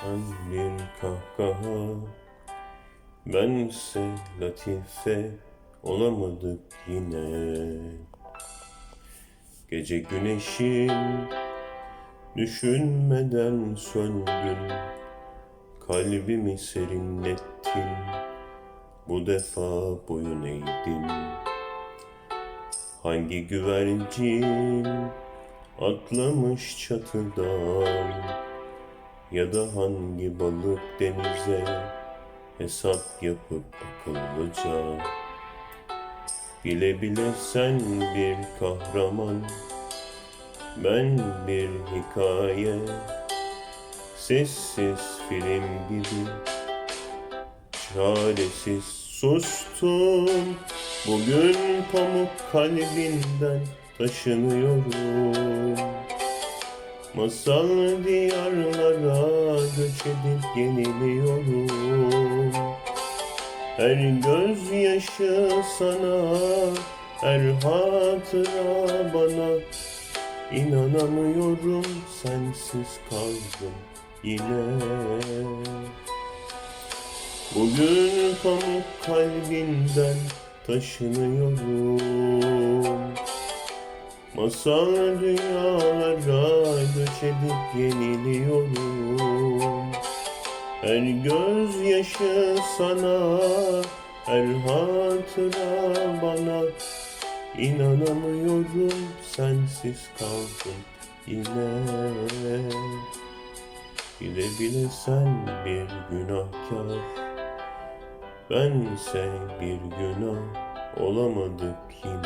Sen bir kahkaha Bense latife Olamadık yine. Gece güneşin Düşünmeden söndün Kalbimi serinlettin. Bu defa boyun eğdim. Hangi güvercin atlamış çatıdan Ya da hangi balık denize hesap yapıp akıllıca? Bile bile sen bir kahraman Ben bir hikaye. Sessiz film gibi Çaresiz sustum. Bugün pamuk kalbinden taşınıyorum Masal diyarlara göç edip yeniliyorum. Her gözyaşı sana, her hatıra bana. İnanamıyorum sensiz kaldım yine. Bugün pamuk kalbinden taşınıyorum Masal rüyalara göç edip yeniliyorum. Her gözyaşı sana, her hatıra bana. İnanamıyorum sensiz kaldım yine. Bile bile sen bir günahkar. Bense bir günah olamadık yine